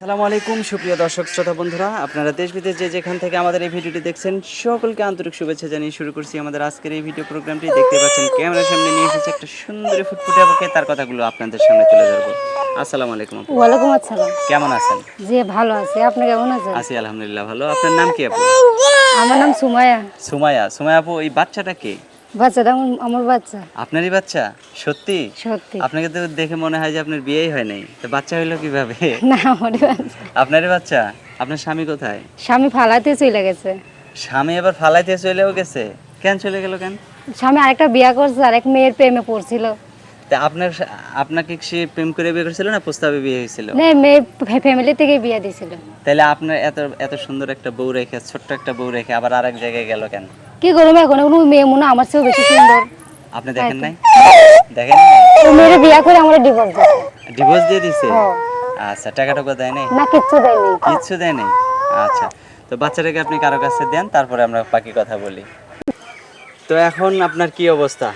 সালামু আলাইকুম সুপ্রিয় দর্শক শ্রোতা বন্ধুরা। আপনারা দেশ বিদেশ যে যেখান থেকে আমাদের এই ভিডিওটি দেখছেন সকলকে আন্তরিক শুভেচ্ছা জানিয়ে শুরু করছি আমাদের আজকের এই ভিডিও প্রোগ্রামটি। দেখতে পাচ্ছেন ক্যামেরার সামনে নিয়ে এসেছে একটা সুন্দর ফুটফুটে আপুকে তার কথাগুলো আপনাদের সামনে তুলে ধরবো। আসসালামু আলাইকুম ওয়ালাইকুম আসসালাম। কেমন আছেন? জি ভালো আছি। আপনি কেমন আছেন? আছি আলহামদুলিল্লাহ ভালো। আপনার নাম কি আপু? আমার নাম সুমায়া সুমায়া সুমায়া আপু এই বাচ্চাটা কে? বাচ্চাটা আমার- বাচ্চা। আপনারই বাচ্চা? সত্যি? সত্যি। আপনাকে তো দেখে মনে হয় যে আপনার বিয়েই হয় নাই। তো বাচ্চা হইল কীভাবে? না আমারই বাচ্চা। আপনারই বাচ্চা? আপনার স্বামী কোথায়? স্বামী ফালাতে চলে গেছে। স্বামী এবার ফালাইতে চলেও গেছে? কেন চলে গেল কেন? স্বামী আরেকটা বিয়া করছে আরেক মেয়ের প্রেমে পড়ছিল। তা আপনার আপনাকে সে প্রেম করে বিয়ে করেছিল না প্রস্তাবে বিয়ে হয়েছিল? না মেয়ের ফ্যামিলি থেকে বিয়া দিয়েছিল। তাহলে আপনার এত এত সুন্দর একটা বউ রেখে ছোট্ট একটা বউ রেখে আবার আরেক জায়গায় গেল কেন? কি করব এখন? কোনো মেয়ে মনে আমার চেয়েও বেশি সুন্দর। আপনি দেখেন নাই? দেখেন ও মেরে বিয়া করে আমরা ডিভোর্স দিয়েছে ডিভোর্স দিয়ে দিছে? হ্যাঁ। আচ্ছা টাকা টাকা দেয় নাই? না কিচ্ছু নাই। কিচ্ছু দেয় নাই? আচ্ছা তো বাচ্চাটাকে আপনি কারও কাছে দেন তারপরে আমরা বাকি কথা বলি। তো এখন আপনার কি অবস্থা?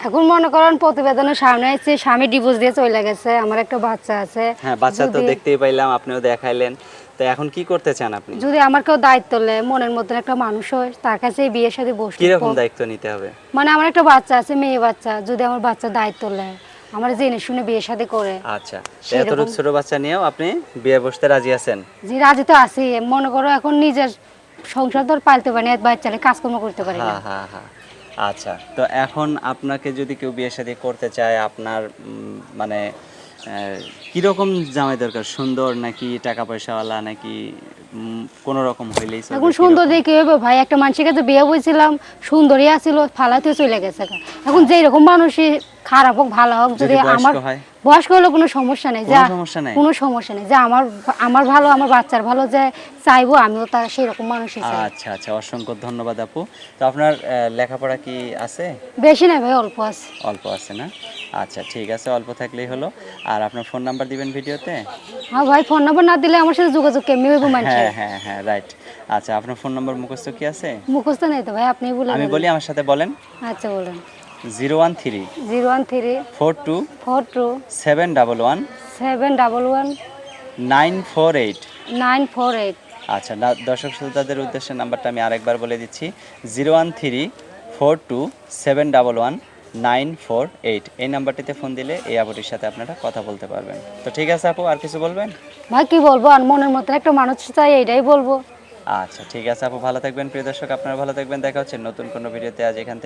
এখন মনে করেন প্রতিবেদনের সামনে আছে স্বামী ডিভোর্স দিয়ে চলে গেছে আমার একটা বাচ্চা আছে। হ্যাঁ বাচ্চা তো দেখতেই পাইলাম আপনিও দেখাইলেন। তো এখন কি করতে চান আপনি? যদি আমার কেউ দায়িত্ব নেয় মনের মধ্যে একটা মানুষ হয় তার কাছে বিয়ের সাথে বসতে কীরকম দায়িত্ব নিতে হবে? মানে আমার একটা বাচ্চা আছে মেয়ে বাচ্চা যদি আমার বাচ্চা দায়িত্ব নেয় আমার জেনে শুনে বিয়ে শাদী করে। আচ্ছা তো সেরকম- এতটুকু ছোট বাচ্চা নিয়েও আপনি বিয়ে বসতে রাজি আছেন? জি রাজি তো আছি। মনে করো এখন নিজের সংসার তো আর পালতে পারি না বাচ্চালে কাজকর্ম করতে পারি না। হ্যাঁ হ্যাঁ হ্যাঁ। আচ্ছা তো এখন আপনাকে যদি কেউ বিয়ে শাদী করতে চায় আপনার মানে কীরকম জামাই দরকার? সুন্দর নাকি টাকা পয়সাওয়ালা নাকি কোন রকম হইলেই এখন সুন্দর দেখে হবে ভাই। একটা মানুষের কাছে বিয়ে বলছিলাম সুন্দরী আছিল ফালাতে চলে গেছে এখন যেই রকম মানুষই খারাপ হোক ভালো হোক যদি আমার বয়স্ক হলে কোনো সমস্যা নেই যা কোনো সমস্যা নেই। যে আমার আমার ভালো আমার বাচ্চার ভালো যে চাইব আমিও তার সেই রকম মানুষই চাই। আচ্ছা আচ্ছা অসংখ্য ধন্যবাদ আপু। তো আপনার লেখাপড়া কি আছে? বেশি না ভাই অল্প আছে। অল্প আছে না? আচ্ছা ঠিক আছে অল্প থাকলেই হলো। আর আপনার ফোন নাম্বার দিবেন ভিডিওতে? হ্যাঁ ভাই ফোন নাম্বার না দিলে আমার সাথে যোগাযোগ কেমনি হইব মানুষের? হ্যাঁ হ্যাঁ হ্যাঁ রাইট আচ্ছা আপনার ফোন নাম্বার মুখস্থ কি আছে? মুখস্থ নেই তো ভাই আপনি বলে আমি বলি আমার সাথে বলেন। আচ্ছা বলেন। Zero one three. Zero one three. Four two. Four two. Seven double one. Seven double one. Nine four eight. Nine four eight. আচ্ছা দর্শক শ্রোতাদের উদ্দেশ্যে নাম্বারটা আমি আরেকবার বলে দিচ্ছি। Zero one three four two seven double one nine four eight. এই নাম্বারটিতে ফোন দিলে এই আবটির সাথে আপনারা কথা বলতে পারবেন। তো ঠিক আছে আপু আর কিছু বলবেন? ভাই কি বলব? আর মনের মতন একটা মানুষ চাই এইটাই বলব। আচ্ছা ঠিক আছে আপু ভালো থাকবেন। প্রিয় দর্শক আপনারা ভালো থাকবেন। দেখা হচ্ছে নতুন কোনো ভিডিওতে। আজ এখান থেকে